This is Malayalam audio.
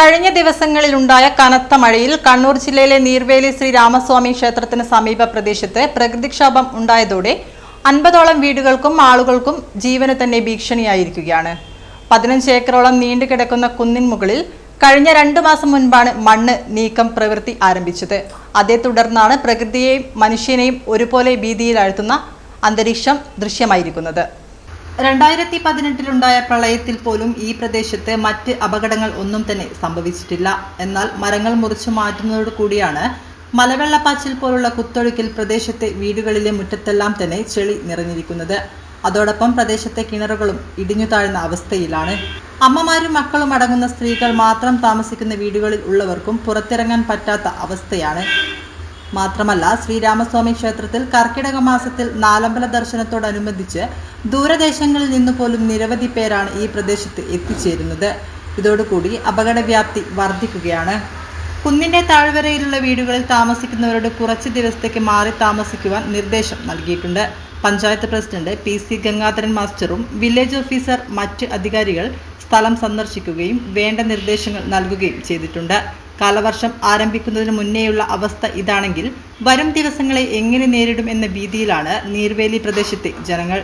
കഴിഞ്ഞ ദിവസങ്ങളിലുണ്ടായ കനത്ത മഴയിൽ കണ്ണൂർ ജില്ലയിലെ നീർവേലി ശ്രീ രാമസ്വാമി ക്ഷേത്രത്തിന് സമീപ പ്രദേശത്ത് പ്രകൃതിക്ഷോഭം ഉണ്ടായതോടെ അൻപതോളം വീടുകൾക്കും ആളുകൾക്കും ജീവന് തന്നെ ഭീഷണിയായിരിക്കുകയാണ്. പതിനഞ്ച് ഏക്കറോളം നീണ്ടു കിടക്കുന്ന കുന്നിൻ മുകളിൽ കഴിഞ്ഞ രണ്ടു മാസം മുൻപാണ് മണ്ണ് നീക്കം പ്രവൃത്തി ആരംഭിച്ചത്. അതേ തുടർന്നാണ് പ്രകൃതിയെയും മനുഷ്യനെയും ഒരുപോലെ ഭീതിയിലാഴ്ത്തുന്ന അന്തരീക്ഷം ദൃശ്യമായിരിക്കുന്നത്. രണ്ടായിരത്തി പതിനെട്ടിലുണ്ടായ പ്രളയത്തിൽ പോലും ഈ പ്രദേശത്ത് മറ്റ് അപകടങ്ങൾ ഒന്നും തന്നെ സംഭവിച്ചിട്ടില്ല. എന്നാൽ മരങ്ങൾ മുറിച്ചു മാറ്റുന്നതോടു കൂടിയാണ് മലവെള്ളപ്പാച്ചിൽ പോലുള്ള കുത്തൊഴുക്കിൽ പ്രദേശത്തെ വീടുകളിലെ മുറ്റത്തെല്ലാം തന്നെ ചെളി നിറഞ്ഞിരിക്കുന്നത്. അതോടൊപ്പം പ്രദേശത്തെ കിണറുകളും ഇടിഞ്ഞു താഴ്ന്ന അവസ്ഥയിലാണ്. അമ്മമാരും മക്കളും അടങ്ങുന്ന സ്ത്രീകൾ മാത്രം താമസിക്കുന്ന വീടുകളിൽ ഉള്ളവർക്കും പുറത്തിറങ്ങാൻ പറ്റാത്ത അവസ്ഥയാണ്. മാത്രമല്ല ശ്രീരാമസ്വാമി ക്ഷേത്രത്തിൽ കർക്കിടക മാസത്തിൽ നാലമ്പല ദർശനത്തോടനുബന്ധിച്ച് ദൂരദേശങ്ങളിൽ നിന്ന് പോലും നിരവധി പേരാണ് ഈ പ്രദേശത്ത് എത്തിച്ചേരുന്നത്. ഇതോടുകൂടി അപകടവ്യാപ്തി വർദ്ധിക്കുകയാണ്. കുന്നിന്റെ താഴ്വരയിലുള്ള വീടുകളിൽ താമസിക്കുന്നവരോട് കുറച്ച് ദിവസത്തേക്ക് മാറി താമസിക്കുവാൻ നിർദ്ദേശം നൽകിയിട്ടുണ്ട്. Panchayat president P C Gangadharan മാസ്റ്ററും village officer മറ്റ് അധികാരികൾ സ്ഥലം സന്ദർശിക്കുകയും വേണ്ട നിർദ്ദേശങ്ങൾ നൽകുകയും ചെയ്തിട്ടുണ്ട്. കാലവർഷം ആരംഭിക്കുന്നതിന് മുന്നേയുള്ള അവസ്ഥ ഇതാണെങ്കിൽ വരും ദിവസങ്ങളെ എങ്ങനെ നേരിടും എന്ന ഭീതിയിലാണ് നീർവേലി പ്രദേശത്തെ ജനങ്ങൾ.